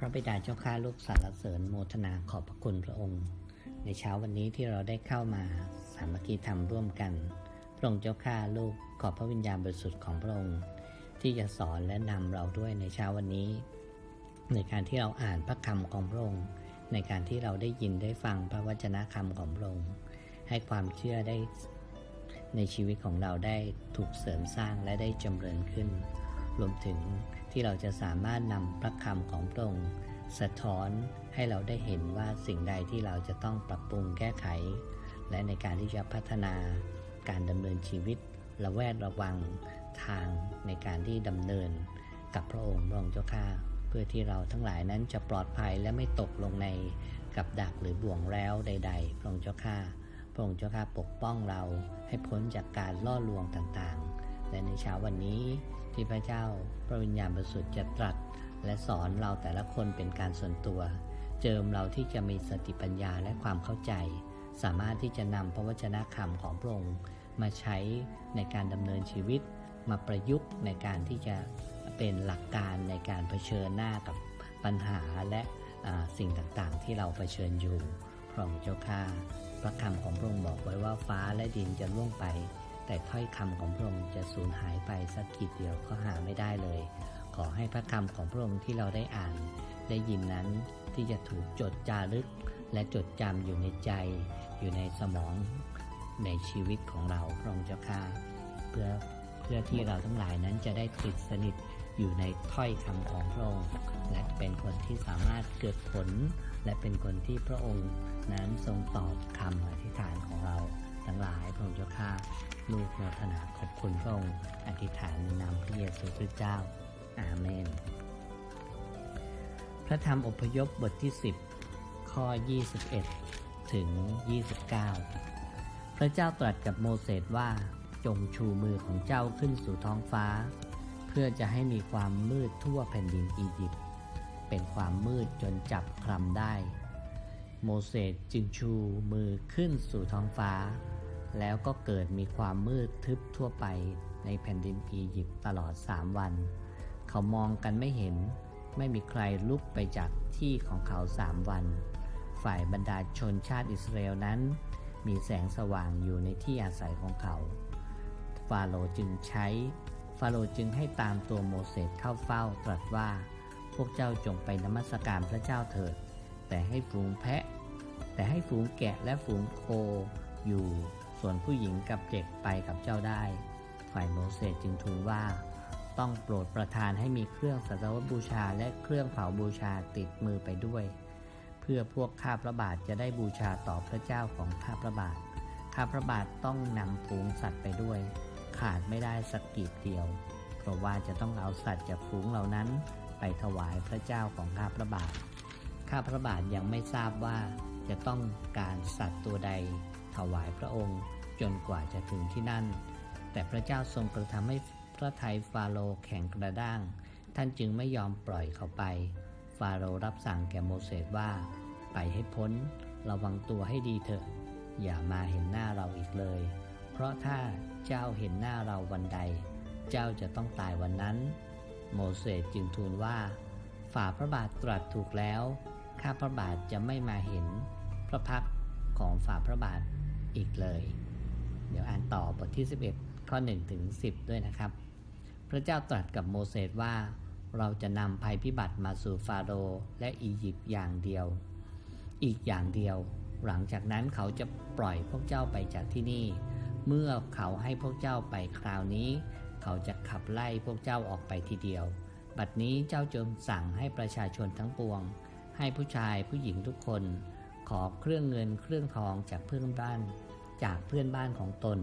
พระบิดาเจ้าข้าลูกสรรเสริญโมทนาขอบพระคุณพระองค์ ในเช้าวันนี้ที่เราได้เข้ามาสามัคคีธรรมร่วมกัน พระองค์เจ้าข้าลูกขอบพระวิญญาณบริสุทธิ์ของพระองค์ ที่จะสอนและนำเราด้วยในเช้าวันนี้ ในการที่เราอ่านพระคำของพระองค์ ในการที่เราได้ยินได้ฟังพระวจนะคำของพระองค์ ให้ความเชื่อได้ในชีวิตของเราได้ถูกเสริมสร้างและได้จำเริญขึ้น รวมถึง ที่เราจะสามารถนำพระคำของพระองค์สะท้อนให้เราได้เห็นว่าสิ่งใดที่เราจะต้องปรับปรุงแก้ไข และในการที่จะพัฒนาการดำเนินชีวิตระแวดระวังทางในการที่ดำเนินกับพระองค์พระองค์เจ้าข้าเพื่อที่เราทั้งหลายนั้นจะปลอดภัยและไม่ตกลงในกับดักหรือบ่วงแล้วใด ๆ พระองค์เจ้าข้าพระองค์เจ้าข้าปกป้องเราให้พ้นจากการล่อลวงต่างๆ และในเช้าวันนี้ ที่พระเจ้าพระวิญญาณบริสุทธิ์จะตรัส และสอนเราแต่ละคนเป็นการส่วนตัว เจิมเราที่จะมีสติปัญญาและความเข้าใจ สามารถที่จะนำพระวจนะคำของพระองค์มาใช้ในการดำเนินชีวิต มาประยุกต์ในการที่จะเป็นหลักการในการเผชิญหน้ากับปัญหาและสิ่งต่างๆ ที่เราเผชิญอยู่พระองค์เจ้าข้าพระคำของพระองค์บอกไว้ว่าฟ้าและดินจะล่วงไป แต่ถ้อยคำของพระองค์จะสูญหายไปสักขีดเดียวก็หาไม่ได้เลย ขอให้พระคำของพระองค์ที่เราได้อ่าน ได้ยินนั้นที่จะถูกจดจารึก และจดจำอยู่ในใจ อยู่ในสมองในชีวิตของเราพระองค์เจ้าข้าเพื่อเพื่อที่เราทั้งหลายนั้นจะได้ติดสนิทอยู่ในถ้อยคำของพระองค์ และเป็นคนที่สามารถเกิดผล และเป็นคนที่พระองค์นั้นทรงตอบคำอธิษฐานของเรา ทั้งหลายพระองค์เจ้าข้าลูกโมทนาขอบคุณพระองค์อธิษฐานในนามพระเยซูคริสต์เจ้า อาเมน พระธรรมอพยพบทที่ 10 ข้อ 21 ถึง 29 พระเจ้าตรัสกับโมเสสว่าจงชูมือของเจ้าขึ้นสู่ท้องฟ้า เพื่อจะให้มีความมืดทั่วแผ่นดินอียิปต์เป็นความมืดจนจับคลำได้ โมเสสจึงชูมือขึ้นสู่ท้องฟ้า แล้วก็เกิดมีความมืดทึบทั่วไปในแผ่นดินอียิปต์ตลอดสามวัน เขามองกันไม่เห็น ไม่มีใครลุกไปจากที่ของเขาสามวัน ฝ่ายบรรดาชนชาติอิสราเอลนั้น มีแสงสว่างอยู่ในที่อาศัยของเขา ฟาโรจึงใช้ ฟาโรจึงให้ตามตัวโมเสสเข้าเฝ้าตรัสว่า พวกเจ้าจงไปนมัสการพระเจ้าเถิด แต่ให้ฝูงแพะ แต่ให้ฝูงแกะและฝูงโคอยู่ ส่วนผู้หญิงกับเด็กไปกับเจ้าได้ ฝ่ายโมเสสจึงทูลว่า ต้องโปรดประทานให้มีเครื่องสัตวบูชาและเครื่องเผาบูชาติดมือไปด้วย เพื่อพวกข้าพระบาทจะได้บูชาต่อพระเจ้าของข้าพระบาท ข้าพระบาทต้องนำฝูงสัตว์ไปด้วย ขาดไม่ได้สักกีบเดียว เพราะว่าจะต้องเอาสัตว์จากฝูงเหล่านั้นไปถวายพระเจ้าของข้าพระบาท ข้าพระบาทยังไม่ทราบว่าจะต้องการสัตว์ตัวใด ถวายพระองค์ จนกว่าจะถึงที่นั่น แต่พระเจ้าทรงกระทำให้พระทัยฟาโรห์แข็งกระด้าง ท่านจึงไม่ยอมปล่อยเขาไป ฟาโรห์รับสั่งแก่โมเสสว่า ไปให้พ้น ระวังตัวให้ดีเถอะ อย่ามาเห็นหน้าเราอีกเลย เพราะถ้าเจ้าเห็นหน้าเราวันใด เจ้าจะต้องตายวันนั้น โมเสสจึงทูลว่า ฝ่าพระบาทตรัสถูกแล้ว ข้าพระบาทจะไม่มาเห็น พระพักของฝ่าพระบาท อีกเลย เดี๋ยวอ่านต่อบทที่ 11 ข้อ1ถึง10 ด้วยนะครับ พระเจ้าตรัสกับโมเสสว่า เราจะนำภัยพิบัติมาสู่ฟาโรห์และอียิปต์อย่างเดียว อีกอย่างเดียว หลังจากนั้นเขาจะปล่อยพวกเจ้าไปจากที่นี่ เมื่อเขาให้พวกเจ้าไปคราวนี้ เขาจะขับไล่พวกเจ้าออกไปทีเดียว บัดนี้เจ้าจงสั่งให้ประชาชนทั้งปวง ให้ผู้ชายผู้หญิงทุกคนขอเครื่องเงินเครื่องทองจากเพื่อนบ้าน จากเพื่อนบ้านของตน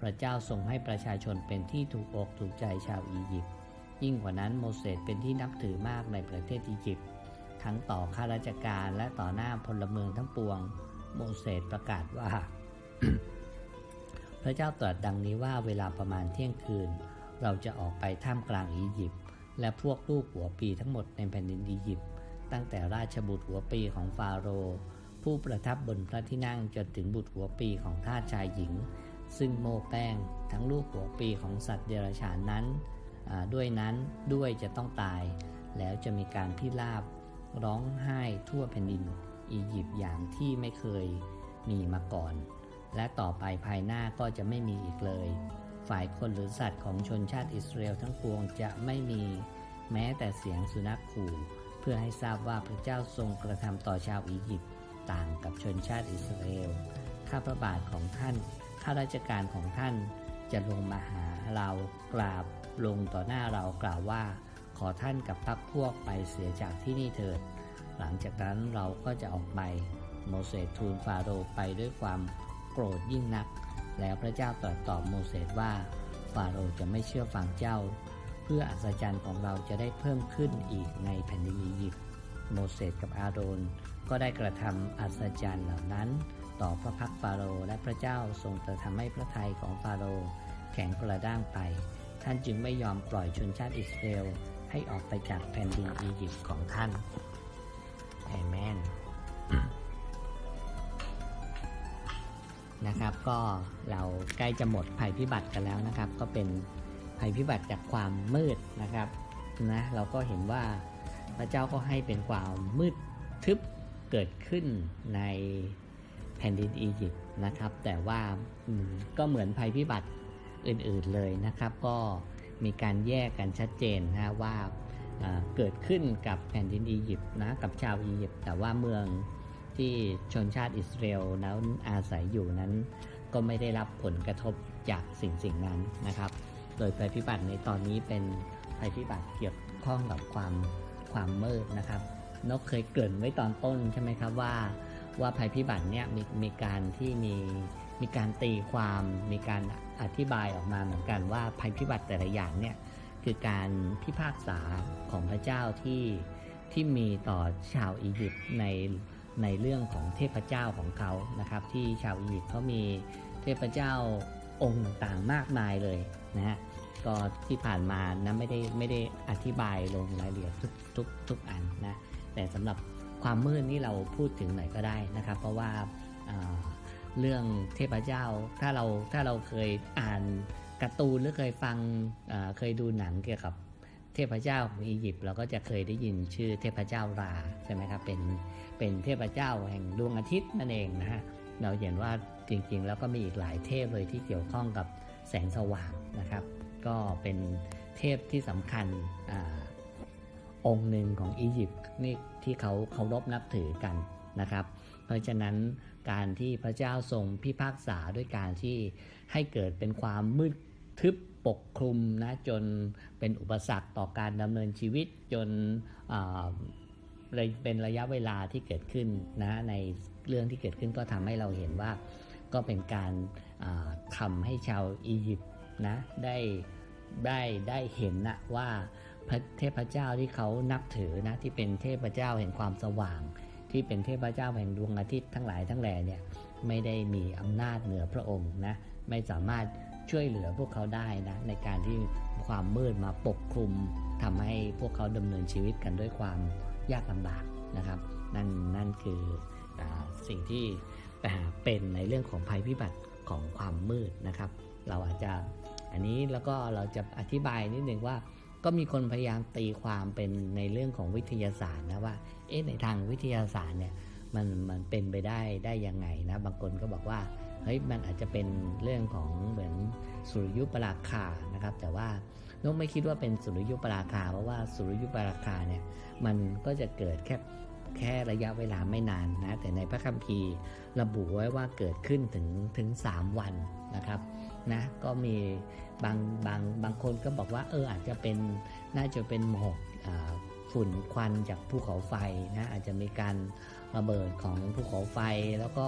พระเจ้าทรงให้ประชาชนเป็นที่ถูกอกถูกใจชาวอียิปต์ ยิ่งกว่านั้นโมเสสเป็นที่นับถือมากในประเทศอียิปต์ ทั้งต่อข้าราชการและต่อหน้าพลเมืองทั้งปวง โมเสสประกาศว่า พระเจ้าตรัสดังนี้ว่าเวลาประมาณเที่ยงคืน เราจะออกไปท่ามกลางอียิปต์และพวกลูกหัวปีทั้งหมดในแผ่นดินอียิปต์ตั้งแต่ราชบุตรหัวปีของฟาโรห์ ผู้ประทับบนพระที่นั่งจนถึงบุตรหัวปีของทาสชายหญิง ซึ่งโมแป้งทั้งลูกหัวปีของสัตว์เดรัจฉานนั้นด้วยนั้นด้วยจะต้องตาย แล้วจะมีการพิราบร้องไห้ทั่วแผ่นดิน อียิปต์อย่างที่ไม่เคยมีมาก่อน และต่อไปภายหน้าก็จะไม่มีอีกเลย ฝ่ายคนหรือสัตว์ของชนชาติอิสราเอลทั้งปวงจะไม่มีแม้แต่เสียงสุนัขขู่ เพื่อให้ทราบว่าพระเจ้าทรงกระทำต่อชาวอียิปต์ ต่างกับชนชาติอิสราเอล ข้าพระบาทของท่าน ข้าราชการของท่านจะลงมาหาเรากราบลงต่อหน้าเรากล่าวว่า ขอท่านกับพักพวกไปเสียจากที่นี่เถิด หลังจากนั้นเราก็จะออกไป โมเสสทูลฟาโรห์ไปด้วยความโกรธยิ่งนัก แล้วพระเจ้าตรัสตอบโมเสสว่า ฟาโรห์จะไม่เชื่อฟังเจ้า เพื่ออัศจรรย์ของเราจะได้เพิ่มขึ้นอีกในแผ่นดินอียิปต์ โมเสสกับอาโรนก็ได้กระทำอัศจรรย์เหล่านั้น ต่อพระพักฟาโรห์และพระเจ้าทรงกระทำให้พระทัยของฟาโรห์แข็งกระด้างไป ท่านจึงไม่ยอมปล่อยชนชาติอิสราเอลให้ออกไปจากแผ่นดินอียิปต์ของท่านเอเมนนะครับก็เราใกล้จะหมดภัยพิบัติกันแล้วนะครับ ก็เป็นภัยพิบัติจากความมืดนะครับนะเราก็เห็นว่า พระเจ้าก็ให้เป็นความมืดทึบเกิดขึ้นในแผ่นดินอียิปต์นะครับ แต่ว่าก็เหมือนภัยพิบัติอื่นๆเลยนะครับ ก็มีการแยกกันชัดเจนนะว่าเกิดขึ้นกับแผ่นดินอียิปต์นะกับชาวอียิปต์แต่ว่าเมืองที่ชนชาติอิสราเอลนั้นอาศัยอยู่นั้น ก็ไม่ได้รับผลกระทบจากสิ่งสิ่งนั้นนะครับ โดยภัยพิบัติในตอนนี้เป็นภัยพิบัติเกี่ยวข้องกับความ ความมืดนะครับ นกเคยเกริ่นไว้ตอนต้นใช่ไหมครับว่าว่าภัยพิบัติเนี่ยมีมีการที่มีมีการตีความมีการอธิบายออกมาเหมือนกันว่าภัยพิบัติแต่ละอย่างเนี่ยคือการพิพากษาของพระเจ้าที่ที่มีต่อชาวอียิปต์ในในเรื่องของเทพเจ้าของเขานะครับ ที่ชาวอียิปต์เขามีเทพเจ้าองค์ต่างๆมากมายเลยนะฮะ ก็ที่ผ่านมานะไม่ได้ไม่ได้อธิบายลงรายละเอียดทุกทุกทุกอันนะ แต่สำหรับความมืดนี่เราพูดถึงหน่อยก็ได้นะครับ เพราะว่าเรื่องเทพเจ้าถ้าเราถ้าเราเคยอ่านการ์ตูนหรือเคยฟังเคยดูหนังเกี่ยวกับเทพเจ้าของอียิปต์เราก็จะเคยได้ยินชื่อเทพเจ้าราใช่ไหมครับเป็นเป็นเทพเจ้าแห่งดวงอาทิตย์นั่นเองนะฮะเราเห็นว่าจริงๆ แล้วก็มีอีกหลายเทพเลยที่เกี่ยวข้องกับแสงสว่างนะครับ ก็เป็นเทพที่สำคัญอองค์หนึ่งของอียิปต์นี่ที่เขาเคารพนับถือกันนะครับ เพราะฉะนั้นการที่พระเจ้าทรงพิพากษาด้วยการที่ให้เกิดเป็นความมืดทึบปกคลุมนะจนเป็นอุปสรรคต่อการดำเนินชีวิตจนเป็นระยะเวลาที่เกิดขึ้นนะในเรื่องที่เกิดขึ้นก็ทำให้เราเห็นว่าก็เป็นการาทำให้ชาวอียิปต์นะได้ ได้ได้เห็นนะว่าพระเทพเจ้าที่เขานับถือนะที่เป็นเทพเจ้าแห่งความสว่าง ที่เป็นเทพเจ้าแห่งดวงอาทิตย์ทั้งหลายทั้งแหล่เนี่ยไม่ได้มีอำนาจเหนือพระองค์นะไม่สามารถช่วยเหลือพวกเขาได้นะในการที่ความมืดมาปกคลุมทำให้พวกเขาดำเนินชีวิตกันด้วยความยากลำบากนะครับ นั่นนั่นคืออสิ่งที่เป็นในเรื่องของภัยพิบัติของความมืดนะครับ เราอาจจะ อันนี้แล้วก็เราจะอธิบายนิดหนึ่งว่า ก็มีคนพยายามตีความเป็นในเรื่องของวิทยาศาสตร์นะว่า เอ๊ะในทางวิทยาศาสตร์เนี่ยมันมันเป็นไปได้ได้ยังไงนะบางคนก็บอกว่าเฮ้ยมันอาจจะเป็นเรื่องของเหมือนสุริยุปราคานะครับ แต่ว่านกไม่คิดว่าเป็นสุริยุปราคา เพราะว่าสุริยุปราคาเนี่ยมันก็จะเกิดแค่แค่ระยะเวลาไม่นานนะแต่ในพระคัมภีร์ระบุไว้ว่าเกิดขึ้นถึงถึง 3 วันนะครับ นะก็มีบางบางบางคนก็บอกว่าเอออาจจะเป็นน่าจะเป็นหมอกฝุ่นควันจากภูเขาไฟนะอาจจะมีการระเบิดของภูเขาไฟแล้วก็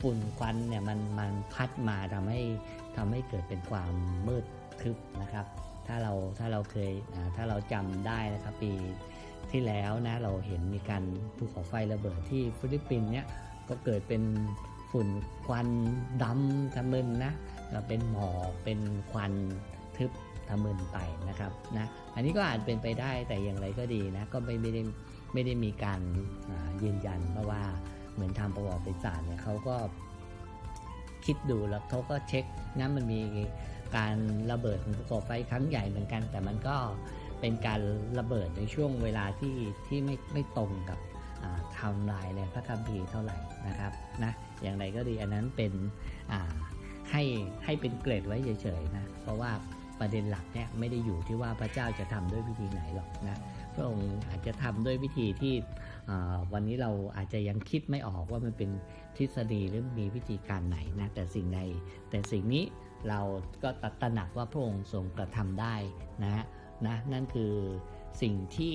ฝุ่นควันเนี่ยมันมันพัดมาทำให้ทำให้เกิดเป็นความมืดทึบนะครับ ถ้าเราถ้าเราเคยถ้าเราจำได้นะครับปีที่แล้วนะเราเห็นมีการภูเขาไฟระเบิดที่ฟิลิปปินส์เนี่ยก็เกิดเป็นฝุ่นควันดำทะมึนนะ เป็นหมอกเป็นควันทึบทะมึนไปนะครับนะอันนี้ก็อาจเป็นไปได้แต่อย่างไรก็ดีนะก็ไม่ไม่ได้ไม่ได้มีการยืนยัน เพราะว่าเหมือนทำประวัติศาสตร์เนี่ยเขาก็คิดดูแล้วเขาก็เช็คนะมันมีการระเบิดของภูเขาไฟครั้งใหญ่เหมือนกัน แต่มันก็เเป็นการระเบิดในช่วงเวลาที่ที่ไม่ไม่ตรงกับไทม์ไลน์ในพระคัมภีร์เท่าไหร่นะครับนะอย่างไรก็ดีอันนั้นเป็นอ่า ให้ให้เป็นเกรดไว้เฉยๆนะ เพราะว่าประเด็นหลักเนี่ยไม่ได้อยู่ที่ว่าพระเจ้าจะทำด้วยวิธีไหนหรอกนะพระองค์อาจจะทำด้วยวิธีที่วันนี้เราอาจจะยังคิดไม่ออกว่ามันเป็นทฤษฎีหรือมีวิธีการไหนนะแต่สิ่งใดแต่สิ่งนี้เราก็ตระหนักว่าพระองค์ทรงกระทำได้นะฮะนะนั่นคือสิ่งที่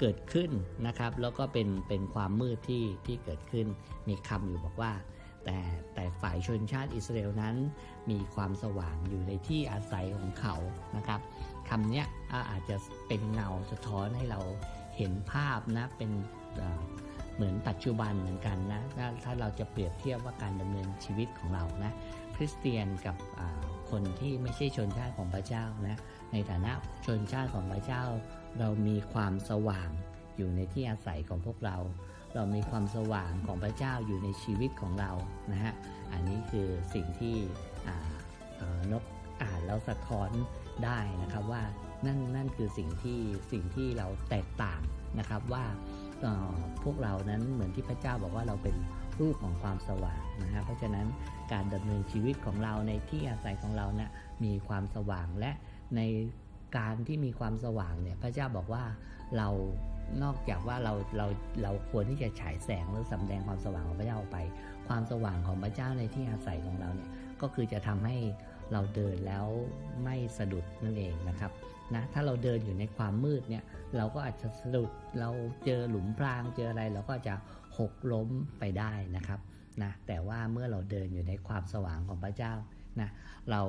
เกิดขึ้นนะครับ แล้วก็เป็นเป็นความมืดที่ที่เกิดขึ้นมีคำอยู่บอกว่า แต่แต่ฝ่ายชนชาติอิสราเอลนั้น มีความสว่างอยู่ในที่อาศัยของเขานะครับคำนี้อาจจะเป็นเงาสะท้อนให้เราเห็นภาพนะเป็นเหมือนปัจจุบันเหมือนกันนะถ้าถ้าเราจะเปรียบเทียบว่าการดำเนินชีวิตของเรานะคริสเตียนกับคนที่ไม่ใช่ชนชาติของพระเจ้านะในฐานะชนชาติของพระเจ้า เรามีความสว่างอยู่ในที่อาศัยของพวกเรา เรามีความสว่างของพระเจ้าอยู่ในชีวิตของเรานะฮะอันนี้คือสิ่งที่นกอ่านแล้วสะท้อนได้นะครับว่านั่นนั่นคือสิ่งที่สิ่งที่เราแตกต่างนะครับว่าพวกเรานั้นเหมือนที่พระเจ้าบอกว่าเราเป็นรูปของความสว่างนะฮะเพราะฉะนั้นการดำเนินชีวิตของเราในที่อาศัยของเราเนี่ยมีความสว่างและในการที่มีความสว่างเนี่ยพระเจ้าบอกว่าเรา นอกจากว่าเราเราเราควรที่จะฉายแสงหรือสำแดงความสว่างของพระเจ้าออกไป ความสว่างของพระเจ้าในที่อาศัยของเราเนี่ยก็คือจะทำให้เราเดินแล้วไม่สะดุดนั่นเองนะครับนะถ้าเราเดินอยู่ในความมืดเนี่ยเราก็อาจจะสะดุดเราเจอหลุมพรางเจออะไร เราก็จะหกล้มไปได้นะครับนะแต่ว่าเมื่อเราเดินอยู่ในความสว่างของพระเจ้านะเรา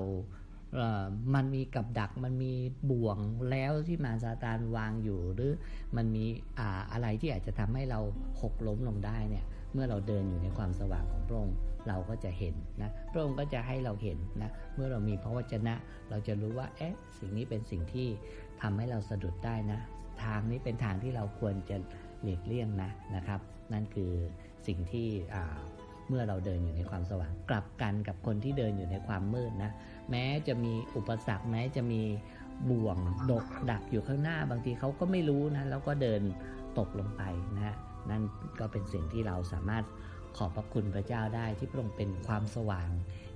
มันมีกับดักมันมีบ่วงแล้วที่มารซาตานวางอยู่ หรือมันมีอ่าอะไรที่อาจจะทำให้เราหกล้มลงได้เนี่ยเมื่อเราเดินอยู่ในความสว่างของพระองค์เราก็จะเห็นนะพระองค์ก็จะให้เราเห็นนะเมื่อเรามีพระวจนะ เราจะรู้ว่าเอ๊ะสิ่งนี้เป็นสิ่งที่ทำให้เราสะดุดได้นะ ทางนี้เป็นทางที่เราควรจะหลีกเลี่ยงนะนะครับ นั่นคือสิ่งที่อ่าเมื่อเราเดินอยู่ในความสว่าง กลับกันกับคนที่เดินอยู่ในความมืดนะ แม้จะมีอุปสรรคแม้จะมีบ่วงดกดักอยู่ข้างหน้า บางทีเขาก็ไม่รู้นะแล้วก็เดินตกลงไปนะฮะนั่นก็เป็นสิ่งที่เราสามารถขอบพระคุณพระเจ้าได้ที่พระองค์เป็นความสว่าง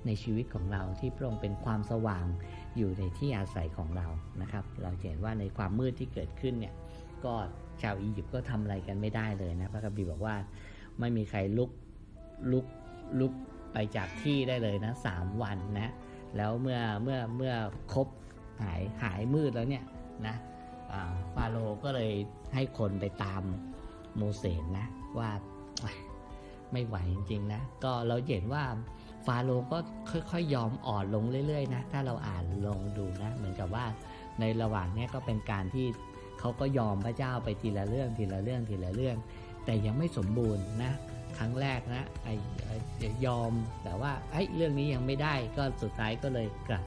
ในชีวิตของเราที่พระองค์เป็นความสว่างอยู่ในที่อาศัยของเรานะครับ เราเห็นว่าในความมืดที่เกิดขึ้นเนี่ยก็ชาวอียิปต์ก็ทำอะไรกันไม่ได้เลยนะพระคัมภีร์บอกว่าไม่มีใครลุกลุกลุกไปจากที่ได้เลยนะสามวันนะ แล้วเมื่อเมื่อเมื่อครบหายหายมืดแล้วเนี่ยนะฟาโรก็เลยให้คนไปตามโมเสสนะว่าไม่ไหวจริงๆนะก็เราเห็นว่าฟาโรก็ค่อยๆยอมอ่อนลงเรื่อยๆนะถ้าเราอ่านลงดูนะเหมือนกับว่าในระหว่างนี้ก็เป็นการที่เขาก็ยอมพระเจ้าไปทีละเรื่องทีละเรื่องทีละเรื่อง แต่ยังไม่สมบูรณ์นะ ครั้งแรกนะไอ้ยอมแต่ว่าไอ้เรื่องนี้ยังไม่ได้ก็สุดท้ายก็เลยกลับ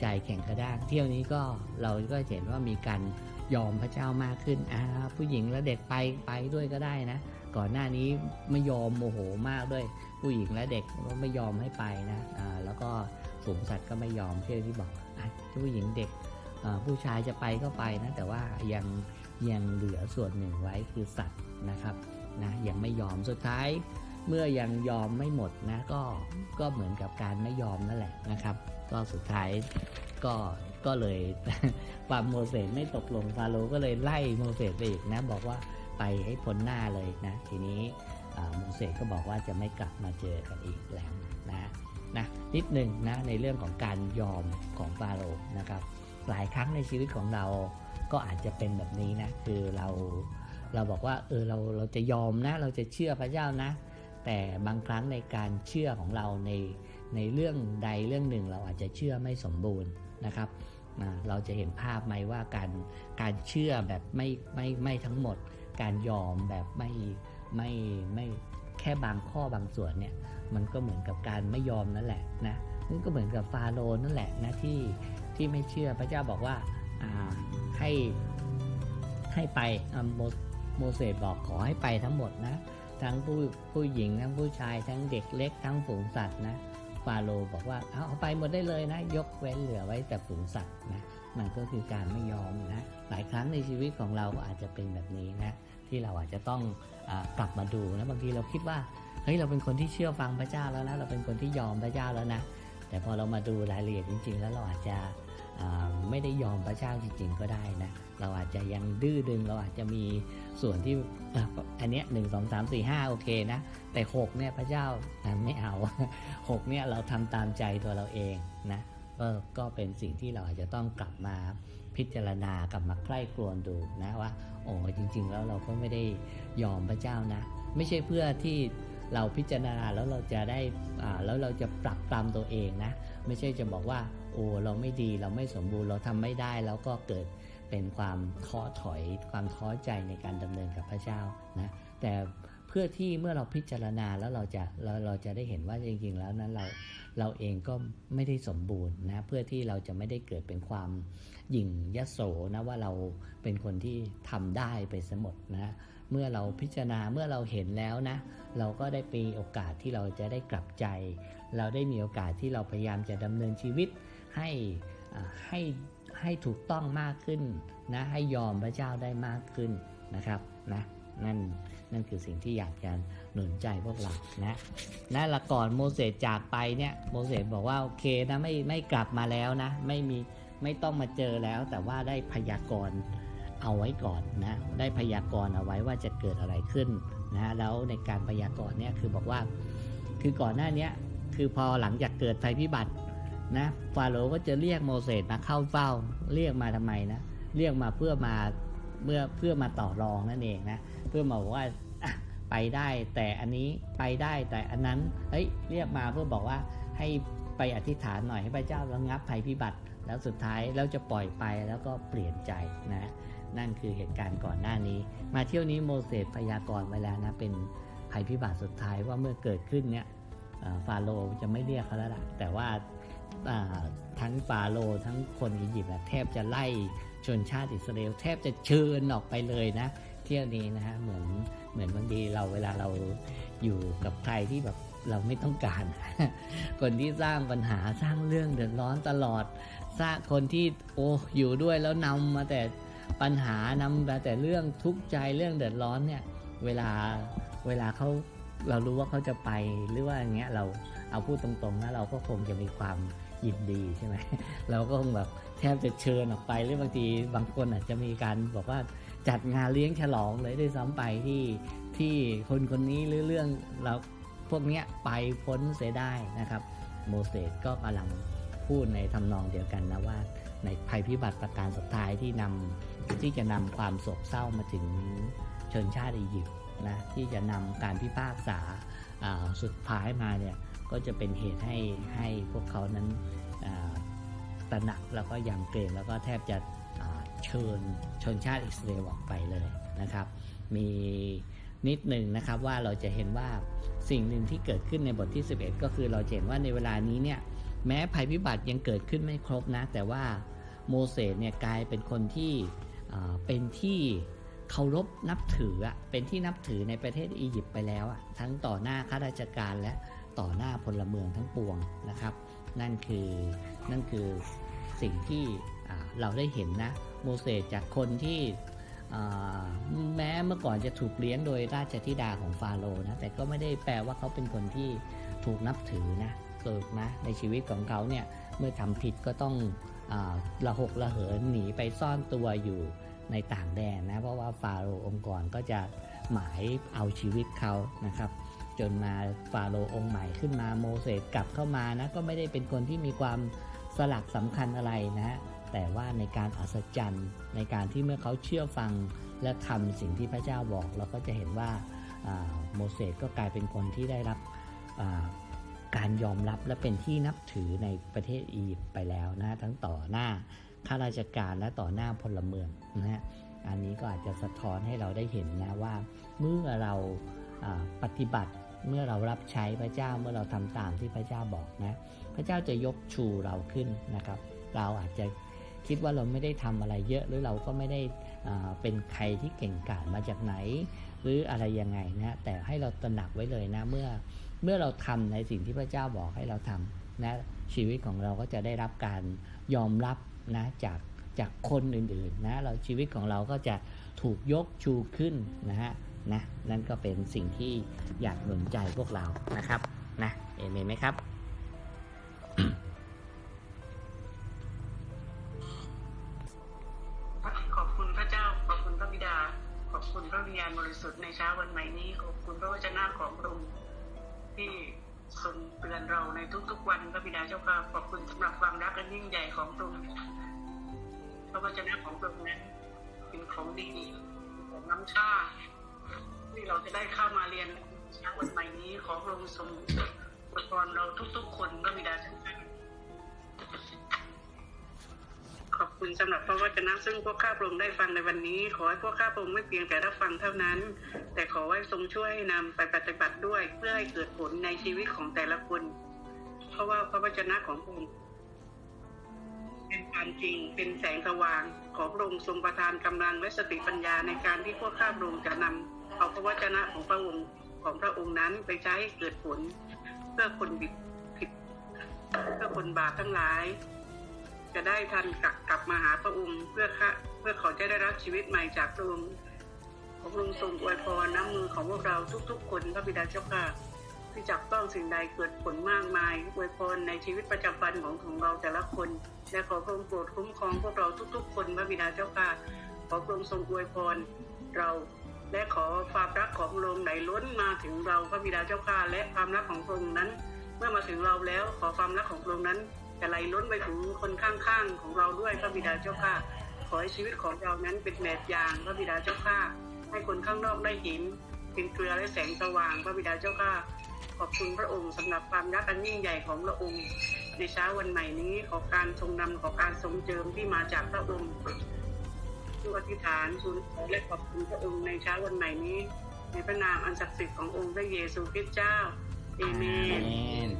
ใจแข็งกระด้างเที่ยวนี้ก็เราก็เห็นว่ามีการยอมพระเจ้ามากขึ้นอ่าผู้หญิงและเด็กไปไปด้วยก็ได้นะ ก่อนหน้านี้ไม่ยอมโมโหมากด้วย ผู้หญิงและเด็กก็ไม่ยอมให้ไปนะอ่าแล้วก็ฝูงสัตว์ก็ไม่ยอมเที่ยวที่บอกอผู้หญิงเด็กผู้ชายจะไปก็ไปนะแต่ว่ายังยังเหลือส่วนหนึ่งไว้คือสัตว์นะครับ นะยังไม่ยอมสุดท้าย เมื่อยังยอมไม่หมดนะก็ก็เหมือนกับการไม่ยอมนั่นแหละนะครับ ก็สุดท้ายก็ก็เลยความโมเสสไม่ตกลงฟาโรก็เลยไล่โมเสสไปอีกนะ บอกว่าไปให้พ้นหน้าเลยนะ ทีนี้โมเสสก็บอกว่าจะไม่กลับมาเจอกันอีกแล้วนะนะนิดหนึ่งนะในเรื่องของการยอมของฟาโรนะครับ หลายครั้งในชีวิตของเราก็อาจจะเป็นแบบนี้นะ คือเรา เราบอกว่าเออเราเราจะยอมนะ เราจะเชื่อพระเจ้านะ แต่บางครั้งในการเชื่อของเราในในเรื่องใดเรื่องหนึ่งเราอาจจะเชื่อไม่สมบูรณ์นะครับนะเราจะเห็นภาพไหมว่าการการเชื่อแบบไม่ไม่ไม่ทั้งหมด การยอมแบบไม่ไม่ไม่แค่บางข้อบางส่วนเนี่ยมันก็เหมือนกับการไม่ยอมนั่นแหละนะนั่นก็เหมือนกับฟาโรนั่นแหละนะที่ที่ไม่เชื่อพระเจ้าบอกว่าให้ให้ไปอโม โมเสสบอกขอให้ไปทั้งหมดนะ ทั้งผู้ผู้หญิงทั้งผู้ชายทั้งเด็กเล็กทั้งฝูงสัตว์นะฟาโรห์บอกว่าเอาเอาไปหมดได้เลยนะ ยกเว้นเหลือไว้แต่ฝูงสัตว์นะมันก็คือการไม่ยอมนะหลายครั้งในชีวิตของเราอาจจะเป็นแบบนี้นะที่เราอาจจะต้องอกลับมาดูนะบางทีเราคิดว่าเฮ้ยเราเป็นคนที่เชื่อฟังพระเจ้าแล้วนะ เราเป็นคนที่ยอมพระเจ้าแล้วนะ แต่พอเรามาดูรายละเอียดจริง ๆ แล้วเราอาจจะ ไม่ได้ยอมพระเจ้าจริงๆก็ได้นะเราอาจจะยังดื้อดึงเราอาจจะมีส่วนที่อ,อันเนี้ยหนึ่งสองสามสี่ห้าโอเคนะ แต่หกเนี่ยพระเจ้าไม่เอาหกเนี่ยเราทำตามใจตัวเราเองนะก็ก็เป็นสิ่งที่เราอาจจะต้องกลับมาพิจารณากลับมาใคร่ครวญดูนะว่าโอ้จริง ๆ แล้วเราก็ไม่ได้ยอมพระเจ้านะ ไม่ใช่เพื่อที่เราพิจารณาแล้วเราจะได้อ่าแล้วเราจะปรับตามตัวเองนะ ไม่ใช่จะบอกว่า อ้เราไม่ดีเราไม่สมบูรณ์เราทำไม่ได้แล้วก็เกิดเป็นความท้อถอย ความท้อใจในการดำเนินกับพระเจ้านะแต่เพื่อที่เมื่อเราพิจารณาแล้วเราจะเราเราจะได้เห็นว่าจริงๆแล้วนั้นเราเราเองก็ไม่ได้สมบูรณ์นะเพื่อที่เราจะไม่ได้เกิดเป็นความหยิ่งยโสนะว่าเราเป็นคนที่ทำได้ไปสมดนะเมื่อเราพิจารณาเมื่อเราเห็นแล้วนะ เราก็ได้มีโอกาสที่เราจะได้กลับใจ เราได้มีโอกาสที่เราพยายามจะดำเนินชีวิต ให้ให้ให้ถูกต้องมากขึ้นนะให้ยอมพระเจ้าได้มากขึ้นนะครับนะนั่นนั่นคือสิ่งที่อยากจะหนุนใจพวกเรานะนะละก่อนโมเสสจากไปเนี่ยโมเสสบอกว่าโอเคนะไม่ไม่กลับมาแล้วนะไม่มีไม่ต้องมาเจอแล้ว แต่ว่าได้พยากรณ์เอาไว้ก่อนนะได้พยากรณ์เอาไว้ว่าจะเกิดอะไรขึ้นนะแล้วในการพยากรณ์เนี่ยคือบอกว่า คือก่อนหน้านี้คือพอหลังจากเกิดภัยพิบัติ นะฟาโรห์ก็จะเรียกโมเสสมาเข้าเฝ้า เรียกมาทำไมนะเรียกมาเพื่อมาเมื่อเพื่อมาต่อรองนั่นเองนะเพื่อมาบอกว่าไปได้แต่อันนี้ไปได้แต่อันนั้นเฮ้ยเรียกมาเพื่อบอกว่าให้ไปอธิษฐานหน่อยให้พระเจ้าระงับภัยพิบัติ แล้วสุดท้ายแล้วจะปล่อยไปแล้วก็เปลี่ยนใจนะนั่นคือเหตุการณ์ก่อนหน้านี้ มาเที่ยวนี้โมเสสพยากรณ์ไว้แล้วนะเป็นภัยพิบัติสุดท้ายว่าเมื่อเกิดขึ้นเนี่ยฟาโรห์จะไม่เรียกเขาแล้วล่ะแต่ว่า ทั้งฟาโรทั้งคนอียิปต์แทบจะไล่ชนชาติอิสราเอลแทบจะเชิญออกไปเลยนะเที่ยวนี้นะฮะเหมือนเหมือนบางทีเราเวลาเราอยู่กับใครที่แบบเราไม่ต้องการ คนที่สร้างปัญหาสร้างเรื่องเดือดร้อนตลอด สร้างคนที่โอ้อยู่ด้วยแล้วนำมาแต่ปัญหานำมาแต่เรื่องทุกข์ใจเรื่องเดือดร้อนเนี่ย เวลาเวลาเขาเรารู้ว่าเขาจะไปหรือว่าอย่างเงี้ยเราเอาพูดตรงๆนะเราก็คงจะมีความ ยินดีใช่ไหมเราก็คงแบบแทบจะเชิญออกไปหรือบางทีบางคนอาจจะมีการบอกว่าจัดงานเลี้ยงฉลองเลยด้วยซ้ำไปที่ที่คนคนนี้หรือเรื่องเราพวกเนี้ยไปพ้นเสียได้นะครับโมเสสก็กำลังพูดในทำนองเดียวกันนะว่าในภัยพิบัติประการสุดท้ายที่นำที่จะนำความโศกเศร้ามาถึงชนชาติอียิปต์นะที่จะนำการพิพากษาสุดท้ายมาเนี่ย ก็จะเป็นเหตุให้ให้พวกเขานั้นตระหนักแล้วก็ยำเกรงแล้วก็แทบจะเชิญชนชาติอิสราเอลออกไปเลยนะครับ มีนิดหนึ่งนะครับว่าเราจะเห็นว่าสิ่งหนึ่งที่เกิดขึ้นในบทที่ 11 ก็คือเราเห็นว่าในเวลานี้เนี่ยแม้ภัยพิบัติยังเกิดขึ้นไม่ครบนะ แต่ว่าโมเสสเนี่ยกลายเป็นคนที่เป็นที่เคารพนับถือเป็นที่นับถือในประเทศอียิปต์ไปแล้วทั้งต่อหน้าข้าราชการและ ต่อหน้าพลเมืองทั้งปวงนะครับ นั่นคือนั่นคือสิ่งที่เราได้เห็นนะโมเสสจากคนที่แม้เมื่อก่อนจะถูกเลี้ยงโดยราชธิดาของฟาโรห์นะแต่ก็ไม่ได้แปลว่าเขาเป็นคนที่ถูกนับถือนะเกิดนะในชีวิตของเขาเนี่ยเมื่อทำผิดก็ต้องอระหกระเหินหนีไปซ่อนตัวอยู่ในต่างแดนนะเพราะว่าฟาโรห์องค์กรก็จะหมายเอาชีวิตเขานะครับ จนมาฟาโรห์องค์ใหม่ขึ้นมาโมเสสกลับเข้ามานะก็ไม่ได้เป็นคนที่มีความสลักสำคัญอะไรนะแต่ว่าในการอัศจรรย์ ในการที่เมื่อเขาเชื่อฟังและทำสิ่งที่พระเจ้าบอก เราก็จะเห็นว่าโมเสสก็กลายเป็นคนที่ได้รับการยอมรับและเป็นที่นับถือในประเทศอียิปต์ไปแล้วนะทั้งต่อหน้าข้าราชการและต่อหน้าพลเมืองนะฮะอันนี้ก็อาจจะสะท้อนให้เราได้เห็นนะว่าเมื่อเราอ่าปฏิบัติ เมื่อเรารับใช้พระเจ้าเมื่อเราทำตามที่พระเจ้าบอกนะ พระเจ้าจะยกชูเราขึ้นนะครับ เราอาจจะคิดว่าเราไม่ได้ทำอะไรเยอะหรือเราก็ไม่ได้เป็นใครที่เก่งกาจมาจากไหน หรืออะไรยังไงนะแต่ให้เราตระหนักไว้เลยนะเมื่อเมื่อเราทำในสิ่งที่พระเจ้าบอกให้เราทำนะชีวิตของเราก็จะได้รับการยอมรับนะจากจากคนอื่นๆนะเราชีวิตของเราก็จะถูกยกชูขึ้นนะฮะ นะนั่นก็เป็นสิ่งที่อยากหนุนใจพวกเรานะครับนะเอเมนไหมครับขอบคุณพระเจ้าขอบคุณพระบิดา ขอบคุณพระวิญญาณบริสุทธิ์ในเช้าวันใหม่นี้ ขอบคุณพระวจนะของพระองค์ที่ทรงเตือนเราในทุกๆวันพระบิดาเจ้าค่ะขอบคุณสำหรับความรักอันยิ่งใหญ่ของพระองค์พระวจนะของพระองค์นั้นเป็นของดีของน้ำชา ที่เราจะได้เข้ามาเรียนเช้าวันใหม่นี้ขอพระองค์ทรงอวยพรเราทุกๆ คนพระบิดาเจ้าค่ะขอบคุณสำหรับพระวจนะซึ่งพวกข้าพระองค์ได้ฟังในวันนี้ ขอให้พวกข้าพระองค์ไม่เพียงแต่รับฟังเท่านั้น แต่ขอให้ทรงช่วยให้นำไปปฏิบัติด้วยเพื่อให้เกิดผลในชีวิตของแต่ละคน เพราะว่าพระวจนะของพระองค์เป็นความจริงเป็นแสงสว่าง ขอพระองค์ทรงประทานกำลังและสติปัญญาในการที่พวกข้าพระองค์จะนำ เอาพระวจนะของพระองค์ของพระองค์นั้นไปใช้ใเกิดผล เพื่อคนบิดผิดเพื่อคนบาปทั้งหลาย จะได้ทันกลับกลับมาหาพระองค์เพื่อค่ะเพื่อเขาจะได้รับชีวิตใหม่จากพระองค์ขอพระองค์ทรงอวยพรน้ำมือของพวกเราทุก ๆ คนพระบิดาเจ้าค่ะที่จับต้องสิ่งใดเกิดผลมากมายอวยพรในชีวิตประจำวันของของเราแต่ละคน และขอพระองค์โปรดคุ้มครองพวกเราทุก ๆ คนพระบิดาเจ้าค่ะขอพระองค์ทรงอวยพรเรา และขอความรักของพระองค์ไหลล้นมาถึงเราพระบิดาเจ้าค่ะและความรักของพระองค์นั้น เมื่อมาถึงเราแล้วขอความรักของพระองค์นั้นจะไหลล้นไปถึงคนข้างๆของเราด้วยพระบิดาเจ้าค่ะขอให้ชีวิตของเรานั้นเป็นแบบอย่างพระบิดาเจ้าค่ะให้คนข้างนอกได้เห็นเป็นเกลือและแสงสว่างพระบิดาเจ้าค่ะขอบคุณพระองค์สำหรับความรักอันยิ่งใหญ่ของพระองค์ในเช้าวันใหม่นี้ขอการทรงนำขอการทรงเจิมที่มาจากพระองค์ ทุกอธิษฐานทูลขอและขอบคุณพระองค์ในเช้าวันใหม่นี้ ในพระนามอันศักดิ์สิทธิ์ขององค์พระเยซูคริสต์เจ้าเอเมน